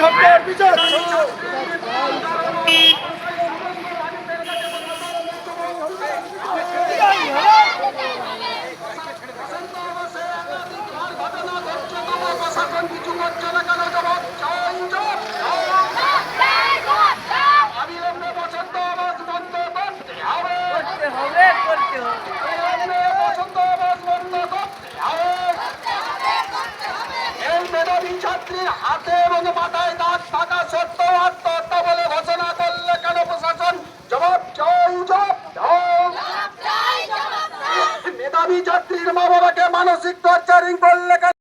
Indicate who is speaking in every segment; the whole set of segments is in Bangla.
Speaker 1: হত্যার বিচার
Speaker 2: প্রশাসন কিছু করছে না কেন জবাব চাই জবাব অবিলম্বে বসন্ত আবাস বন্ধ করতে হবে অবিলম্বে বসন্ত আবাস বন্ধ করতে হবে এই মেধাবী ছাত্রীর হাতে এবং মাথায় দাঁত থাকা সত্ত্বেও আত্মহত্যা বলে ঘোষণা করলে কেন প্রশাসন? জবাব চাই জবাব মেধাবী ছাত্রীর মা বাবাকে মানসিক টর্চারিং করলে কেন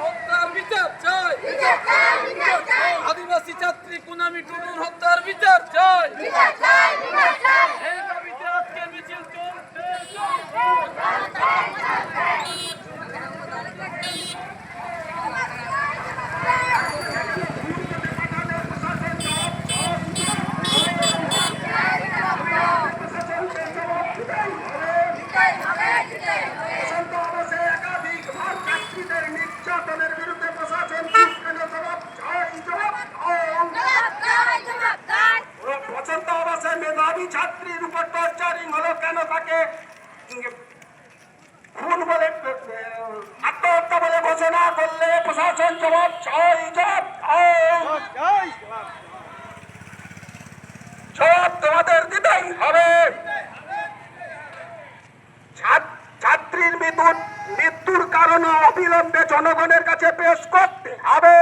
Speaker 3: হত্যার বিচার চাই আদিবাসী ছাত্রী কুনামি টুডুর হত্যার বিচার চাই এই দাবিতে আজকের মিছিল চলছে
Speaker 2: বসন্ত অবসরে একাধিকবার ছাত্রীদের নির্যাতনের বিরুদ্ধে প্রশাসন কি কেন জবাব চাই জবাব চাই বসন্ত আবাসে মেধাবী ছাত্রীর উপর টর্চারিং হলো কেন তাকে খুন বলে আত্মহত্যা বলে ঘোষণা করলে প্রশাসন জবাব চাই জবাব জবাব তোমাদের দিতেই হবে। ছাত্রীর মৃত্যুর মৃত্যুর কারণে অবিলম্বে জনগণের কাছে পেশ করতে হবে।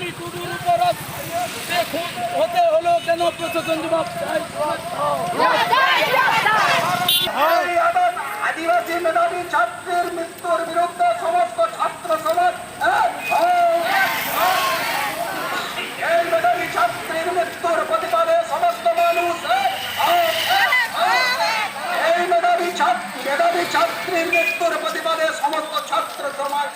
Speaker 3: কুনামি টুডুর উপর হতে হলো কেন প্রশাসন জবাব
Speaker 2: আদিবাসী মেধাবী ছাত্রীর মৃত্যুর বিরুদ্ধে সমস্ত ছাত্র সমাজ। এই মেধাবী ছাত্রীর মৃত্যুর প্রতিবাদে সমস্ত মানুষ। এই মেধাবী ছাত্র মেধাবী ছাত্রীর মৃত্যুর প্রতিবাদে সমস্ত ছাত্র সমাজ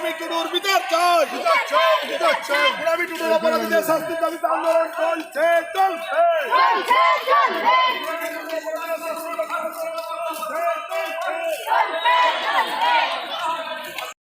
Speaker 1: গোলামী টুডুর বিচার চাই গোলামী টুডুর অপরাধীদের শাস্তির দাবিতে আন্দোলন চলছে চলছে।